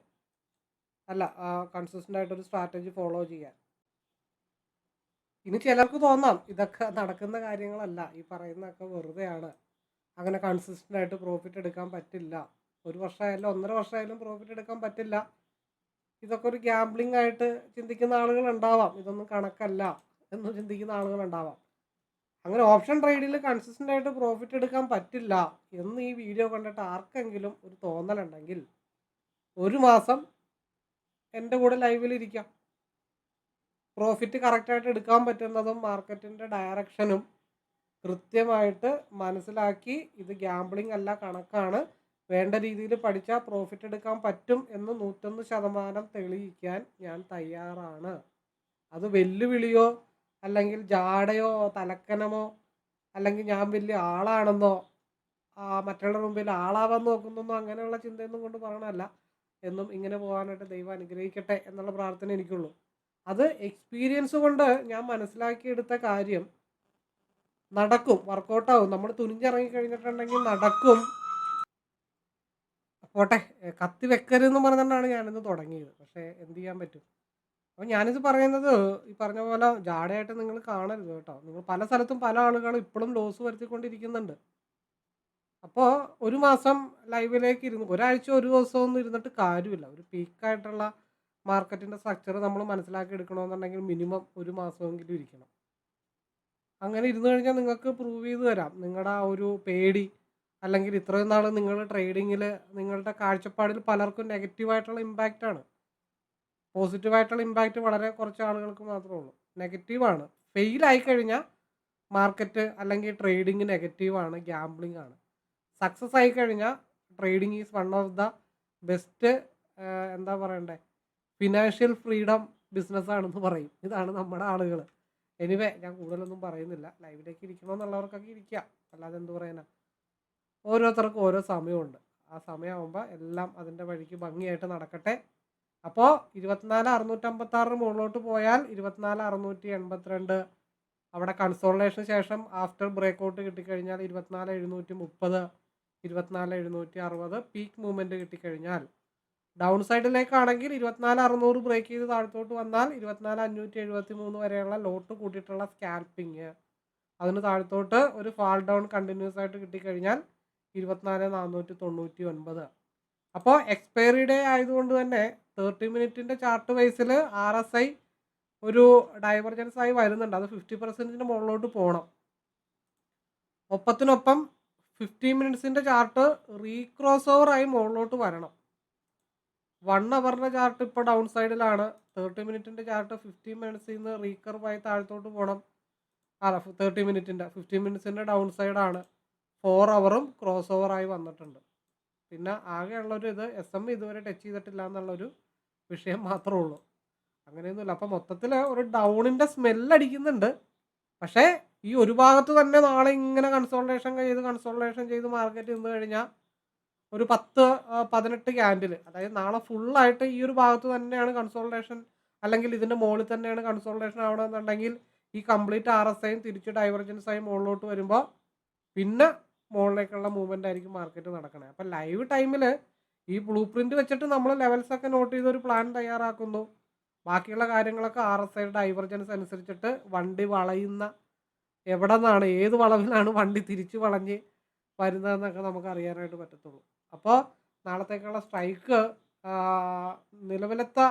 S1: അല്ല കൺസിസ്റ്റന്റ് ആയിട്ട് ഒരു സ്ട്രാറ്റജി ഫോളോ ചെയ്യാൻ. ഇനി ചിലർക്ക് തോന്നാം ഇതൊക്കെ നടക്കുന്ന കാര്യങ്ങളല്ല ഈ പറയുന്നതൊക്കെ വെറുതെയാണ്. അങ്ങനെ കൺസിസ്റ്റന്റ് ആയിട്ട് പ്രോഫിറ്റ് എടുക്കാൻ പറ്റില്ല. ഒരു വർഷമായാലും ഒന്നര വർഷമായാലും പ്രോഫിറ്റ് എടുക്കാൻ പറ്റില്ല. ഇതൊക്കെ ഒരു ഗ്യാംബ്ലിംഗ് ആയിട്ട് ചിന്തിക്കുന്ന ആളുകൾ ഉണ്ടാവാം ഇതൊന്നും കണക്കല്ല എന്ന് ചിന്തിക്കുന്ന ആളുകൾ ഉണ്ടാവാം അങ്ങനെ ഓപ്ഷൻ ട്രേഡിൽ കൺസിസ്റ്റന്റ് ആയിട്ട് പ്രോഫിറ്റ് എടുക്കാൻ പറ്റില്ല എന്ന് ഈ വീഡിയോ കണ്ടിട്ട് ആർക്കെങ്കിലും ഒരു തോന്നലുണ്ടെങ്കിൽ ഒരു മാസം എന്റെ കൂടെ ലൈവിൽ ഇരിക്കാം. പ്രോഫിറ്റ് കറക്റ്റായിട്ട് എടുക്കാൻ പറ്റുന്നതും മാർക്കറ്റിന്റെ ഡയറക്ഷനും കൃത്യമായിട്ട് മനസ്സിലാക്കി ഇത് ഗ്യാംബ്ലിംഗ് അല്ല കണക്കാണ്. വേണ്ട രീതിയിൽ പഠിച്ചാൽ പ്രോഫിറ്റ് എടുക്കാൻ പറ്റും എന്ന് നൂറ്റൊന്ന് ശതമാനം തെളിയിക്കാൻ ഞാൻ തയ്യാറാണ്. അത് വെല്ലുവിളിയോ അല്ലെങ്കിൽ ജാടയോ തലക്കനമോ അല്ലെങ്കിൽ ഞാൻ വലിയ ആളാണെന്നോ ആ, മറ്റുള്ളവരുടെ മുമ്പിൽ ആളാവാൻ നോക്കുന്നൊന്നും അങ്ങനെയുള്ള ചിന്തയൊന്നും കൊണ്ട് പറയണമല്ല എന്നും ഇങ്ങനെ പോകാനായിട്ട് ദൈവം അനുഗ്രഹിക്കട്ടെ എന്നുള്ള പ്രാർത്ഥന എനിക്കുള്ളൂ. അത് എക്സ്പീരിയൻസ് കൊണ്ട് ഞാൻ മനസ്സിലാക്കിയെടുത്ത കാര്യം നടക്കും വർക്കൗട്ടാവും നമ്മൾ തുനിഞ്ഞിറങ്ങി കഴിഞ്ഞിട്ടുണ്ടെങ്കിൽ നടക്കും. പോട്ടെ കത്തി വെക്കരുതെന്ന് പറഞ്ഞുകൊണ്ടാണ് ഞാനിന്ന് തുടങ്ങിയത്. പക്ഷേ എന്ത് ചെയ്യാൻ പറ്റും? അപ്പോൾ ഞാനിത് പറയുന്നത് ഈ പറഞ്ഞ പോലെ ജാടയായിട്ട് നിങ്ങൾ കാണരുത് കേട്ടോ. നിങ്ങൾ പല സ്ഥലത്തും പല ആളുകളും ഇപ്പോഴും ലോസ് വരുത്തിക്കൊണ്ടിരിക്കുന്നുണ്ട്. അപ്പോൾ ഒരു മാസം ലൈവിലേക്ക് ഇരുന്ന് ഒരാഴ്ച ഒരു ദിവസമൊന്നും ഇരുന്നിട്ട് കാര്യമില്ല. ഒരു പീക്കായിട്ടുള്ള മാർക്കറ്റിന്റെ സ്ട്രക്ചർ നമ്മൾ മനസ്സിലാക്കി എടുക്കണമെന്നുണ്ടെങ്കിൽ മിനിമം ഒരു മാസമെങ്കിലും ഇരിക്കണം. അങ്ങനെ ഇരുന്ന് കഴിഞ്ഞാൽ നിങ്ങൾക്ക് പ്രൂവ് ചെയ്ത് തരാം. നിങ്ങളുടെ ആ ഒരു പേടി അല്ലെങ്കിൽ ഇത്രയും നാൾ നിങ്ങൾ ട്രേഡിങ്ങിൽ നിങ്ങളുടെ കാഴ്ചപ്പാടിൽ പലർക്കും നെഗറ്റീവായിട്ടുള്ള ഇമ്പാക്റ്റാണ് പോസിറ്റീവായിട്ടുള്ള ഇമ്പാക്റ്റ് വളരെ കുറച്ച് ആളുകൾക്ക് മാത്രമേ ഉള്ളൂ. നെഗറ്റീവാണ്. ഫെയിൽ ആയി കഴിഞ്ഞാൽ മാർക്കറ്റ് അല്ലെങ്കിൽ ട്രേഡിങ് നെഗറ്റീവാണ് ഗ്യാംബ്ലിംഗ് ആണ്. സക്സസ് ആയി കഴിഞ്ഞാൽ trading is one of the best എന്താ പറയണ്ടേ ഫിനാൻഷ്യൽ ഫ്രീഡം ബിസിനസ്സാണെന്ന് പറയും. ഇതാണ് നമ്മുടെ ആളുകൾ എനിവേ ഞാൻ കൂടുതലൊന്നും പറയുന്നില്ല. ലൈവിലേക്ക് ഇരിക്കണമെന്നുള്ളവർക്കൊക്കെ ഇരിക്കുക അല്ലാതെ എന്ത് പറയാനാ? ഓരോരുത്തർക്കും ഓരോ സമയമുണ്ട്. ആ സമയമാകുമ്പോൾ എല്ലാം അതിന്റെ വഴിക്ക് ഭംഗിയായിട്ട് നടക്കട്ടെ. അപ്പോൾ ഇരുപത്തിനാല് അറുന്നൂറ്റമ്പത്താറിന് മുകളിലോട്ട് പോയാൽ ഇരുപത്തിനാല് അറുന്നൂറ്റി എൺപത്തിരണ്ട് അവിടെ കൺസോൾട്ടേഷന് ശേഷം ആഫ്റ്റർ ബ്രേക്കൗട്ട് കിട്ടിക്കഴിഞ്ഞാൽ ഇരുപത്തിനാല് എഴുന്നൂറ്റി മുപ്പത് ഇരുപത്തിനാല് എഴുന്നൂറ്റി അറുപത് പീക്ക് മൂവ്മെന്റ് കിട്ടിക്കഴിഞ്ഞാൽ. ഡൗൺ സൈഡിലേക്കാണെങ്കിൽ ഇരുപത്തിനാല് അറുന്നൂറ് ബ്രേക്ക് ചെയ്ത് താഴത്തോട്ട് വന്നാൽ ഇരുപത്തിനാല് അഞ്ഞൂറ്റി എഴുപത്തി മൂന്ന് വരെയുള്ള ലോട്ട് കൂട്ടിയിട്ടുള്ള സ്കാൽപ്പിങ് അതിന് താഴത്തോട്ട് ഒരു ഫാൾ ഡൗൺ കണ്ടിന്യൂസ് ആയിട്ട് കിട്ടിക്കഴിഞ്ഞാൽ ഇരുപത്തിനാല് നാനൂറ്റി തൊണ്ണൂറ്റി ഒൻപത് അപ്പോൾ എക്സ്പയറി ഡേ ആയതുകൊണ്ട് തന്നെ തേർട്ടി മിനിറ്റിന്റെ ചാർട്ട് വൈസിൽ ആർ എസ് ഐ ഒരു ഡൈവർജൻസ് ആയി വരുന്നുണ്ട്. അത് ഫിഫ്റ്റി പെർസെന്റിന്റെ മുകളിലോട്ട് പോകണം ഒപ്പത്തിനൊപ്പം ഫിഫ്റ്റീൻ മിനിറ്റ്സിന്റെ ചാർട്ട് റീക്രോസ് ഓവർ ആയി മുകളിലോട്ട് വരണം. വൺ അവറിന്റെ ചാർട്ട് ഇപ്പോൾ ഡൗൺ സൈഡിലാണ് തേർട്ടി മിനിറ്റിന്റെ ചാർട്ട് ഫിഫ്റ്റീൻ മിനിറ്റ്സിൽ നിന്ന് റീകർവ് ആയി താഴത്തോട്ട് പോകണം അല്ല തേർട്ടി മിനിറ്റിന്റെ ഫിഫ്റ്റീൻ മിനിറ്റ്സിന്റെ ഡൗൺ സൈഡാണ് ഫോർ അവറും ക്രോസ് ഓവർ ആയി വന്നിട്ടുണ്ട്. പിന്നെ ആകെയുള്ളൊരു ഇത് എസ് എം ഇതുവരെ ടച്ച് ചെയ്തിട്ടില്ല എന്നുള്ളൊരു വിഷയം മാത്രമേ ഉള്ളൂ. അങ്ങനെയൊന്നുമില്ല. അപ്പം മൊത്തത്തിൽ ഒരു ഡൗണിന്റെ സ്മെല്ലടിക്കുന്നുണ്ട് പക്ഷേ ഈ ഒരു ഭാഗത്ത് തന്നെ നാളെ ഇങ്ങനെ കൺസോൾട്ടേഷൻ ചെയ്ത് കൺസോൾട്ടേഷൻ ചെയ്ത് മാർക്കറ്റ് നിന്ന് കഴിഞ്ഞാൽ ഒരു പത്ത് പതിനെട്ട് ക്യാൻഡിൽ അതായത് നാളെ ഫുള്ളായിട്ട് ഈ ഒരു ഭാഗത്ത് തന്നെയാണ് കൺസോൾട്ടേഷൻ അല്ലെങ്കിൽ ഇതിന്റെ മുകളിൽ തന്നെയാണ് കൺസോൾട്ടേഷൻ ആവണമെന്നുണ്ടെങ്കിൽ ഈ കംപ്ലീറ്റ് ആർ എസ് ഐയും തിരിച്ച് ഡൈവർജൻസ് ആയി മുകളിലോട്ട് വരുമ്പോൾ പിന്നെ മുകളിലേക്കുള്ള മൂവ്മെന്റ് ആയിരിക്കും മാർക്കറ്റ് നടക്കണേ. അപ്പം ലൈവ് ടൈമിൽ ഈ ബ്ലൂ പ്രിന്റ് വെച്ചിട്ട് നമ്മൾ ലെവൽസ് ഒക്കെ നോട്ട് ചെയ്ത് ഒരു പ്ലാൻ തയ്യാറാക്കുന്നു. ബാക്കിയുള്ള കാര്യങ്ങളൊക്കെ ആർ എസ് ഐയുടെ ഡൈവർജൻസ് അനുസരിച്ചിട്ട് വണ്ടി വളയുന്ന എവിടെ നിന്നാണ് ഏത് വളവിലാണ് വണ്ടി തിരിച്ച് വളഞ്ഞ് വരുന്നതെന്നൊക്കെ നമുക്ക് അറിയാനായിട്ട് പറ്റത്തുള്ളൂ. അപ്പോൾ നാളത്തേക്കുള്ള സ്ട്രൈക്ക് നിലവിലത്തെ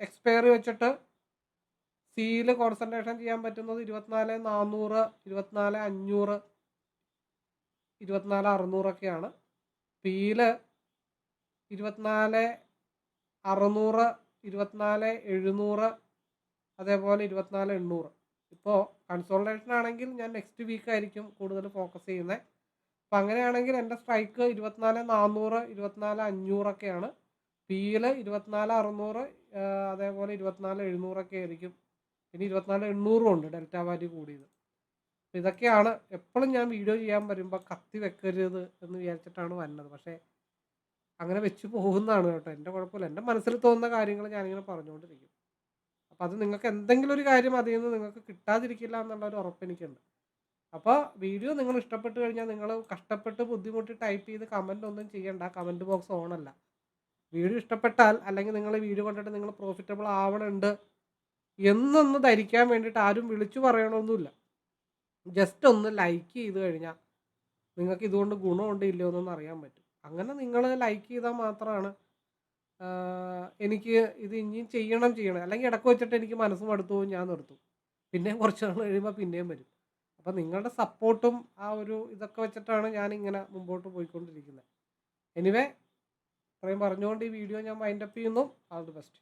S1: എക്സ്പയറി വെച്ചിട്ട് സിയിൽ കോൺസെൻട്രേഷൻ ചെയ്യാൻ പറ്റുന്നത് ഇരുപത്തിനാല് നാനൂറ് ഇരുപത്തിനാല് അഞ്ഞൂറ് ഇരുപത്തിനാല് അറുന്നൂറൊക്കെയാണ്. പിയിൽ ഇരുപത്തിനാല് അറുന്നൂറ് ഇരുപത്തിനാല് എഴുന്നൂറ് അതേപോലെ ഇരുപത്തിനാല് എണ്ണൂറ്. ഇപ്പോൾ കൺസോൾട്ടേഷൻ ആണെങ്കിൽ ഞാൻ നെക്സ്റ്റ് വീക്ക് ആയിരിക്കും കൂടുതൽ ഫോക്കസ് ചെയ്യുന്നത് അപ്പം അങ്ങനെയാണെങ്കിൽ എന്റെ സ്ട്രൈക്ക് ഇരുപത്തിനാല് നാനൂറ് ഇരുപത്തിനാല് അഞ്ഞൂറൊക്കെയാണ്. പിയിൽ ഇരുപത്തിനാല് അറുന്നൂറ് അതേപോലെ ഇരുപത്തിനാല് എഴുന്നൂറൊക്കെ ആയിരിക്കും. പിന്നെ ഇരുപത്തിനാല് എണ്ണൂറും ഉണ്ട് ഡെൽറ്റ വാല്യൂ കൂടിയത്. ഇതൊക്കെയാണ് എപ്പോഴും ഞാൻ വീഡിയോ ചെയ്യാൻ വരുമ്പോൾ കത്തി വെക്കരുത് എന്ന് വിചാരിച്ചിട്ടാണ് വരുന്നത് പക്ഷേ അങ്ങനെ വെച്ച് പോകുന്നതാണ് കേട്ടോ. എന്റെ കുഴപ്പമില്ല. എന്റെ മനസ്സിൽ തോന്നുന്ന കാര്യങ്ങൾ ഞാനിങ്ങനെ പറഞ്ഞുകൊണ്ടിരിക്കും. അപ്പോൾ അത് നിങ്ങൾക്ക് എന്തെങ്കിലും ഒരു കാര്യം അതിൽ നിന്ന് നിങ്ങൾക്ക് കിട്ടാതിരിക്കില്ല എന്നുള്ള ഒരു ഉറപ്പ് എനിക്കുണ്ട്. അപ്പോൾ വീഡിയോ നിങ്ങൾ ഇഷ്ടപ്പെട്ട് കഴിഞ്ഞാൽ നിങ്ങൾ കഷ്ടപ്പെട്ട് ബുദ്ധിമുട്ടി ടൈപ്പ് ചെയ്ത് കമന്റ് ഒന്നും ചെയ്യണ്ട. കമന്റ് ബോക്സ് ഓൺ അല്ല. വീഡിയോ ഇഷ്ടപ്പെട്ടാൽ അല്ലെങ്കിൽ നിങ്ങൾ വീഡിയോ കണ്ടിട്ട് നിങ്ങൾ പ്രോഫിറ്റബിൾ ആവണുണ്ട് എന്നൊന്ന് ധരിക്കാൻ വേണ്ടിയിട്ട് ആരും വിളിച്ചു പറയണമൊന്നുമില്ല ജസ്റ്റ് ഒന്ന് ലൈക്ക് ചെയ്ത് കഴിഞ്ഞാൽ നിങ്ങൾക്ക് ഇതുകൊണ്ട് ഗുണമുണ്ട് ഇല്ലയോ എന്നൊന്ന് അറിയാൻ പറ്റും. അങ്ങനെ നിങ്ങൾ ലൈക്ക് ചെയ്താൽ മാത്രമാണ് എനിക്ക് ഇത് ഇനിയും ചെയ്യണം ചെയ്യണം. അല്ലെങ്കിൽ ഇടയ്ക്ക് വെച്ചിട്ട് എനിക്ക് മനസ്സും മടുത്തു പോകും ഞാൻ നിർത്തും. പിന്നെയും കുറച്ച് നാൾ കഴിയുമ്പോൾ പിന്നെയും വരും. അപ്പം നിങ്ങളുടെ സപ്പോർട്ടും ആ ഒരു ഇതൊക്കെ വെച്ചിട്ടാണ് ഞാൻ ഇങ്ങനെ മുമ്പോട്ട് പോയിക്കൊണ്ടിരിക്കുന്നത്. എനിവേ ഇത്രയും പറഞ്ഞുകൊണ്ട് ഈ വീഡിയോ ഞാൻ വൈൻഡപ്പ് ചെയ്യുന്നു. ആൾ ദി ബെസ്റ്റ്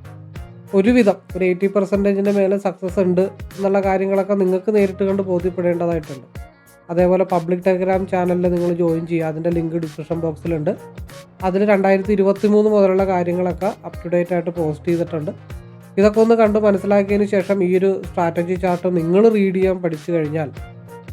S1: ഒരുവിധം ഒരു എയ്റ്റി പെർസെന്റേജിന്റെ മേലെ സക്സസ് ഉണ്ട് എന്നുള്ള കാര്യങ്ങളൊക്കെ നിങ്ങൾക്ക് നേരിട്ട് കണ്ട് ബോധ്യപ്പെടേണ്ടതായിട്ടുണ്ട്. അതേപോലെ പബ്ലിക് ടെലഗ്രാം ചാനലിൽ നിങ്ങൾ ജോയിൻ ചെയ്യുക. അതിന്റെ ലിങ്ക് ഡിസ്ക്രിപ്ഷൻ ബോക്സിലുണ്ട് അതിൽ രണ്ടായിരത്തി ഇരുപത്തി മൂന്ന് മുതലുള്ള കാര്യങ്ങളൊക്കെ അപ് ടു ഡേറ്റ് ആയിട്ട് പോസ്റ്റ് ചെയ്തിട്ടുണ്ട്. ഇതൊക്കെ ഒന്ന് കണ്ട് മനസ്സിലാക്കിയതിന് ശേഷം ഈ ഒരു സ്ട്രാറ്റജി ചാർട്ട് നിങ്ങൾ റീഡ് ചെയ്യാൻ പഠിച്ചു കഴിഞ്ഞാൽ